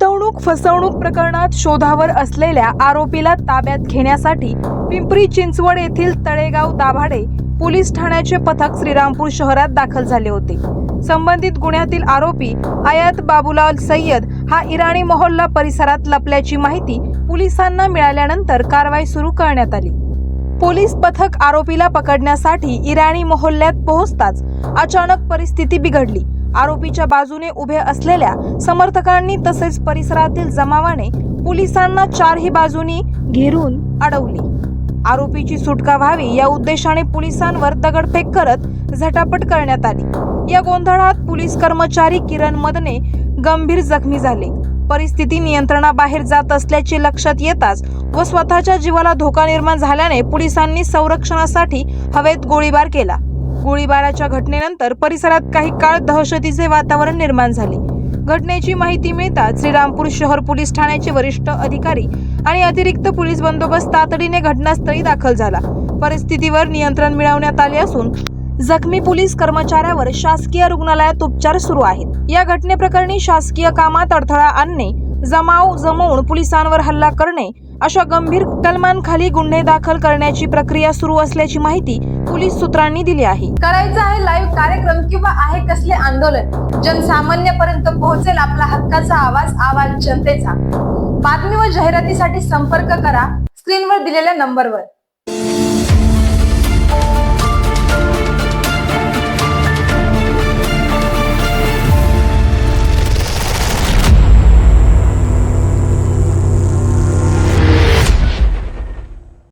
गुंतवणूक फसवणूक प्रकरणात शोधावर असलेल्या आरोपीला ताब्यात घेण्यासाठी पिंपरी चिंचवड येथील तळेगाव दाभाडे पोलीस ठाण्याचे पथक श्रीरामपूर शहरात दाखल झाले होते. संबंधित गुन्ह्यातील आरोपी आयात बाबूलाल सय्यद हा इराणी मोहल्ला परिसरात लपल्याची माहिती पोलिसांना मिळाल्यानंतर कारवाई सुरू करण्यात आली. पोलीस पथक आरोपीला पकडण्यासाठी इराणी मोहल्ल्यात पोहोचताच अचानक परिस्थिती बिघडली. आरोपीच्या बाजूने उभे असलेल्या समर्थकांनी तसेच परिसरातील जमावाने पोलिसांना चारही बाजूनी घेरून अडवली. आरोपीची सुटका व्हावी या उद्देशाने पोलिसांवर दगडफेक करत झटापट करण्यात आली. या गोंधळात पोलीस कर्मचारी किरण मदने गंभीर जखमी झाले. परिस्थिती नियंत्रणाबाहेर जात असल्याचे लक्षात येताच व स्वतःच्या जीवाला धोका निर्माण झाल्याने पोलिसांनी संरक्षणासाठी हवेत गोळीबार केला. गोळीबाराच्या घटनेनंतर परिसरात काही काळ दहशतीचे वातावरण निर्माण झाले. घटनेची माहिती मिळताच श्रीरामपूर शहर पोलीस ठाण्याचे वरिष्ठ अधिकारी आणि अतिरिक्त पोलीस बंदोबस्त तातडीने घटनास्थळी दाखल झाला. परिस्थितीवर नियंत्रण मिळवण्यात आले असून जखमी पोलीस कर्मचाऱ्यावर शासकीय रुग्णालयात उपचार सुरू आहेत. या घटनेप्रकरणी शासकीय कामात अडथळा आणणे जमाव जमवून पोलिसांवर हल्ला करणे अशा गंभीर कलमांखाली गुन्हे दाखल करण्याची प्रक्रिया सुरू असल्याची माहिती पोलीस सूत्रांनी दिली आहे. करायचं आहे लाईव्ह कार्यक्रम किंवा आहे कसले आंदोलन? जनसामान्यपर्यंत पोहोचेल आपला हक्काचा आवाज आवाज जनतेचा. बातमी व जाहिरातीसाठी संपर्क करा. स्क्रीनवर दिलेल्या नंबरवर.